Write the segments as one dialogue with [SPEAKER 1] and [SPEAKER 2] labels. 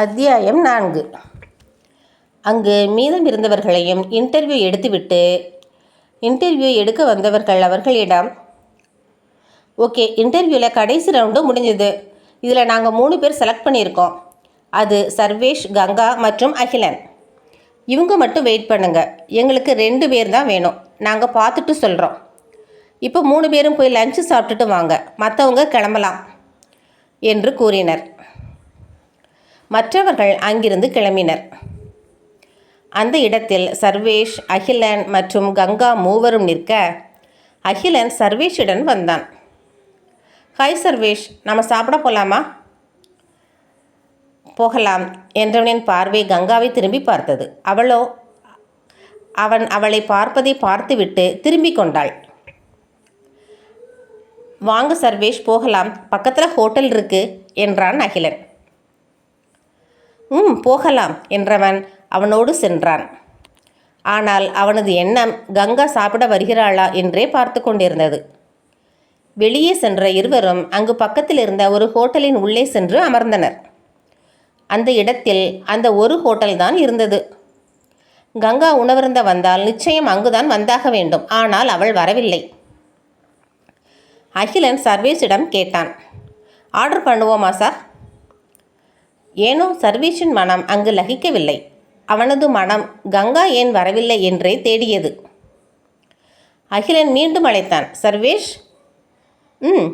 [SPEAKER 1] அத்தியாயம் நான்கு. அங்கு மீதம் இருந்தவர்களையும் இன்டர்வியூ எடுத்துவிட்டு இன்டர்வியூ எடுக்க வந்தவர்கள் அவர்களிடம் ஓகே இன்டர்வியூவில் கடைசி ரவுண்டு முடிஞ்சது. இதில் நாங்கள் மூணு பேர் செலக்ட் பண்ணியிருக்கோம். அது சர்வேஷ் கங்கா மற்றும் அகிலன். இவங்க மட்டும் வெயிட் பண்ணுங்கள் எங்களுக்கு ரெண்டு பேர் தான் வேணும். நாங்கள் பார்த்துட்டு சொல்கிறோம் இப்போ மூணு பேரும் போய் லஞ்சு சாப்பிட்டுட்டு வாங்க. மற்றவங்க கிளம்பலாம். என்று கூறினர். மற்றவர்கள் அங்கிருந்து கிளம்பினர். அந்த இடத்தில் சர்வேஷ் அகிலன் மற்றும் கங்கா மூவரும் நிற்க அகிலன் சர்வேஷுடன் வந்தான். ஹாய் சர்வேஷ் நம்ம சாப்பிட போகலாமா போகலாம் என்றவனின் பார்வை கங்காவை திரும்பி பார்த்தது. அவளோ? அவன் அவளை பார்ப்பதை பார்த்துவிட்டு திரும்பி கொண்டாள். வாங்க சர்வேஷ் போகலாம். பக்கத்தில் ஹோட்டல் இருக்கு என்றான் அகிலன். ம் போகலாம் என்றவன் அவனோடு சென்றான். ஆனால் அவனது எண்ணம் கங்கா சாப்பிட வருகிறாளா என்றே பார்த்து கொண்டிருந்தது. வெளியே சென்ற இருவரும் அங்கு பக்கத்தில் இருந்த ஒரு ஹோட்டலின் உள்ளே சென்று அமர்ந்தனர். அந்த இடத்தில் அந்த ஒரு ஹோட்டல் தான் இருந்தது. கங்கா உணவருந்த வந்தால் நிச்சயம் அங்குதான் வந்தாக வேண்டும். ஆனால் அவள் வரவில்லை. அகிலன் சர்வேஸிடம் கேட்டான். ஆர்டர் பண்ணுவோமா சார்? ஏனோ சர்வேஷின் மனம் அங்கு லகிக்கவில்லை. அவனது மனம் கங்கா ஏன் வரவில்லை என்றே தேடியது. அகிலன் மீண்டும் அழைத்தான் சர்வேஷ்? ம்.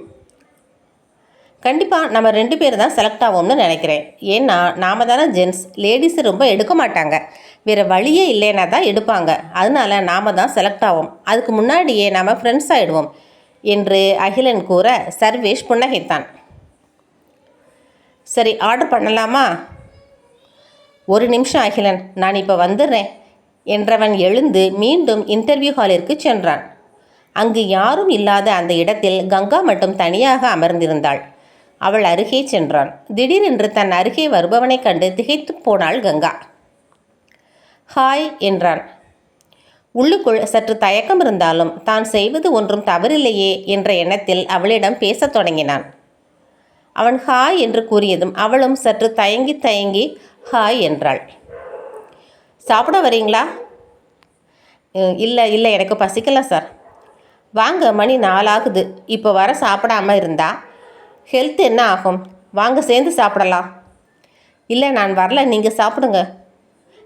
[SPEAKER 1] கண்டிப்பாக நம்ம ரெண்டு பேர் தான் செலக்ட் ஆகும்னு நினைக்கிறேன். ஏன்னா நாம தானே ஜென்ஸ். லேடிஸு ரொம்ப எடுக்க மாட்டாங்க. வேறு வழியே இல்லைன்னா தான் எடுப்பாங்க. அதனால நாம தான் செலக்ட் ஆகும் அதுக்கு முன்னாடியே நாம் ஃப்ரெண்ட்ஸ் ஆகிடுவோம் என்று அகிலன் கூற சர்வேஷ் புன்னகைத்தான். சரி ஆர்டர் பண்ணலாமா? ஒரு நிமிஷம் அகிலன் நான் இப்போ வந்துடுறேன் என்றவன் எழுந்து மீண்டும் இன்டர்வியூ ஹாலிற்கு சென்றான். அங்கு யாரும் இல்லாத அந்த இடத்தில் கங்கா மட்டும் தனியாக அமர்ந்திருந்தாள். அவள் அருகே சென்றான். திடீரென்று தன் அருகே வருபவனைக் கண்டு திகைத்து போனாள் கங்கா. ஹாய் என்றான். உள்ளுக்குள் சற்று தயக்கம் இருந்தாலும் தான் செய்வது ஒன்றும் தவறில்லையே என்ற எண்ணத்தில் அவளிடம் பேசத் தொடங்கினான். அவன் ஹாய் என்று கூறியதும் அவளும் சற்று தயங்கி தயங்கி ஹாய் என்றாள். சாப்பிட வரீங்களா? இல்லை இல்லை எனக்கு பசிக்கல சார். வாங்க மணி நாலாகுது. இப்போ வர சாப்பிடாம இருந்தா? ஹெல்த் என்ன ஆகும்? வாங்க சேர்ந்து சாப்பிடலாம். இல்லை நான் வரல நீங்கள் சாப்பிடுங்க.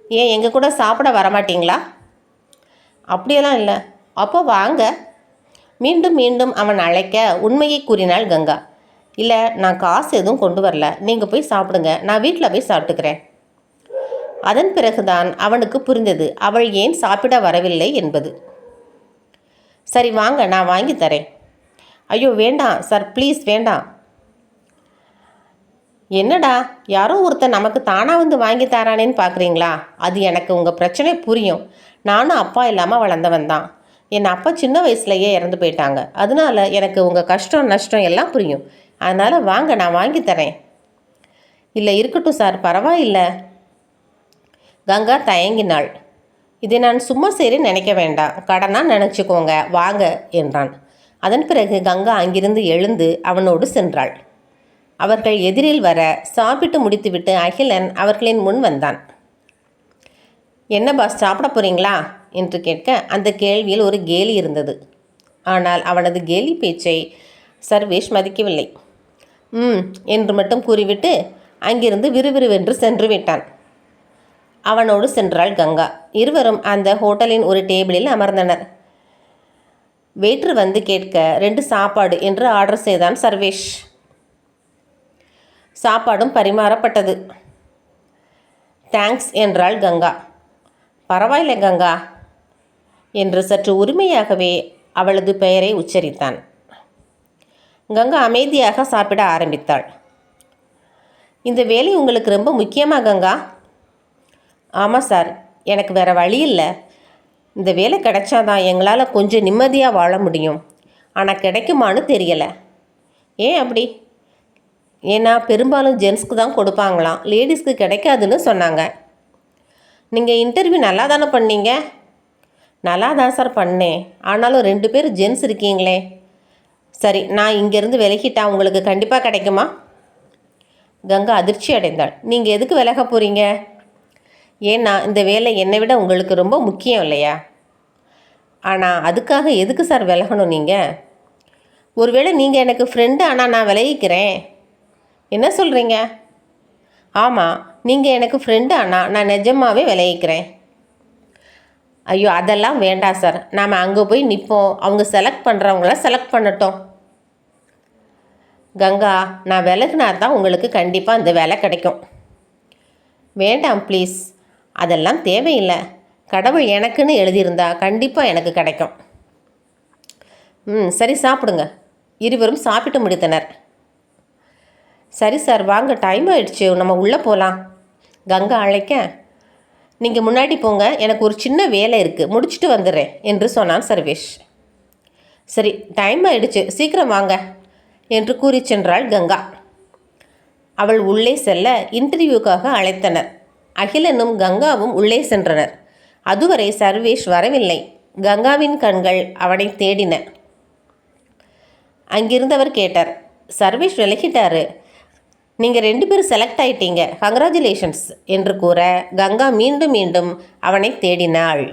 [SPEAKER 1] ஏன் எங்கள் கூட சாப்பிட வரமாட்டிங்களா? அப்படியெல்லாம் இல்லை. அப்போ வாங்க. மீண்டும் மீண்டும் அவன் அழைக்க உண்மையை கூறினாள் கங்கா. இல்லை நான் காசு எதுவும் கொண்டு வரல. நீங்கள் போய் சாப்பிடுங்க. நான் வீட்டில் போய் சாப்பிட்டுக்கிறேன். அதன் பிறகுதான் அவனுக்கு புரிந்தது. அவள் ஏன் சாப்பிட வரவில்லை என்பது. சரி வாங்க நான் வாங்கி தரேன். ஐயோ வேண்டாம் சார் ப்ளீஸ் வேண்டாம். என்னடா யாரோ ஒருத்தன் நமக்கு தானாக வந்து வாங்கி தரானேன்னு பார்க்குறீங்களா அது எனக்கு உங்கள் பிரச்சனை புரியும். நானும் அப்பா இல்லாமல் வளர்ந்தவன் தான். என் அப்பா சின்ன வயசுலையே இறந்து போயிட்டாங்க. அதனால எனக்கு உங்கள் கஷ்டம் நஷ்டம் எல்லாம் புரியும். அதனால் வாங்க நான் வாங்கி தரேன். இல்லை இருக்கட்டும் சார் பரவாயில்லை. கங்கா தயங்கினாள். இதை நான் சும்மா சரி நினைக்க வேண்டாம். கடனாக நினச்சிக்கோங்க வாங்க என்றான். அதன் பிறகு கங்கா அங்கிருந்து எழுந்து அவனோடு சென்றாள். அவர்கள் எதிரில் வர சாப்பிட்டு முடித்துவிட்டு அகிலன் அவர்களின் முன் வந்தான். என்ன பாஸ் சாப்பிட போகிறீங்களா என்று கேட்க அந்த கேள்வியில் ஒரு கேலி இருந்தது. ஆனால் அவனது கேலி பேச்சை சர்வேஷ் மதிக்கவில்லை. ம் என்று மட்டும் கூறிவிட்டு அங்கிருந்து விறுவிறுவென்று சென்று விட்டான். அவனோடு சென்றாள் கங்கா. இருவரும் அந்த ஹோட்டலின் ஒரு டேபிளில் அமர்ந்தனர். வெயிட்ரு வந்து கேட்க ரெண்டு சாப்பாடு என்று ஆர்டர் செய்தான் சர்வேஷ். சாப்பாடும் பரிமாறப்பட்டது. தேங்க்ஸ் என்றாள் கங்கா. பரவாயில்லை கங்கா என்று சற்று உரிமையாகவே அவளது பெயரை உச்சரித்தான். கங்கா அமைதியாக சாப்பிட ஆரம்பித்தாள். இந்த வேலை உங்களுக்கு ரொம்ப முக்கியமாக கங்கா? ஆமாம் சார். எனக்கு வேறு வழி இல்லை. இந்த வேலை கிடைச்சாதான் எங்களால் கொஞ்சம் நிம்மதியாக வாழ முடியும். ஆனால் கிடைக்குமான்னு தெரியலை. ஏன் அப்படி? ஏன்னா பெரும்பாலும் ஜென்ஸ்க்கு தான் கொடுப்பாங்களாம். லேடிஸ்க்கு கிடைக்காதுன்னு சொன்னாங்க. நீங்கள் இன்டர்வியூ நல்லா தானே பண்ணீங்க? நல்லா தான் சார் பண்ணேன். ஆனாலும் ரெண்டு பேர் ஜென்ஸ் இருக்கீங்களே. சரி நான் இங்கேருந்து விலகிட்டா உங்களுக்கு கண்டிப்பாக கிடைக்குமா? கங்கா அதிர்ச்சி அடைந்தாள். நீங்கள் எதுக்கு விலக போகிறீங்க ஏன்னா இந்த வேலை என்னை விட உங்களுக்கு ரொம்ப முக்கியம் இல்லையா? ஆனால் அதுக்காக எதுக்கு சார் விலகணும் நீங்கள் ஒருவேளை நீங்கள் எனக்கு ஃப்ரெண்டு ஆனால் நான் விலகிக்கிறேன். என்ன சொல்கிறீங்க ஆமாம் நீங்கள் எனக்கு ஃப்ரெண்டு ஆனால் நான் நிஜமாகவே விலகிக்கிறேன். ஐயோ அதெல்லாம் வேண்டாம் சார். நாம் அங்கே போய் நிற்போம் அவங்க செலக்ட் பண்ணுறவங்கள செலக்ட் பண்ணட்டும். கங்கா நான் விலகுனா தான் உங்களுக்கு கண்டிப்பாக அந்த வேலை கிடைக்கும். வேண்டாம் ப்ளீஸ் அதெல்லாம் தேவையில்லை. கடவுள் எனக்குன்னு எழுதியிருந்தா கண்டிப்பாக எனக்கு கிடைக்கும். ம் சரி சாப்பிடுங்க. இருவரும் சாப்பிட்டு முடித்தனர். சரி சார் வாங்க டைம் ஆயிடுச்சு. நம்ம உள்ளே போகலாம் கங்கா அழைக்க நீங்கள் முன்னாடி போங்க. எனக்கு ஒரு சின்ன வேலை இருக்குது முடிச்சுட்டு வந்துடுறேன் என்று சொன்னான் சர்வேஷ். சரி டைம் ஆயிடுச்சு. சீக்கிரம் வாங்க. என்று கூறி சென்றாள் கங்கா. அவள் உள்ளே செல்ல இன்டர்வியூக்காக அழைத்தனர். அகிலனும் கங்காவும் உள்ளே சென்றனர். அதுவரை சர்வேஷ் வரவில்லை. கங்காவின் கண்கள் அவனை தேடின. அங்கிருந்தவர் கேட்டார் சர்வேஷ் விலகிட்டாரு. நீங்கள் ரெண்டு பேரும் செலக்ட் ஆயிட்டீங்க. கங்க்ராச்சுலேஷன்ஸ் என்று கூற கங்கா மீண்டும் மீண்டும் அவனை தேடினாள்.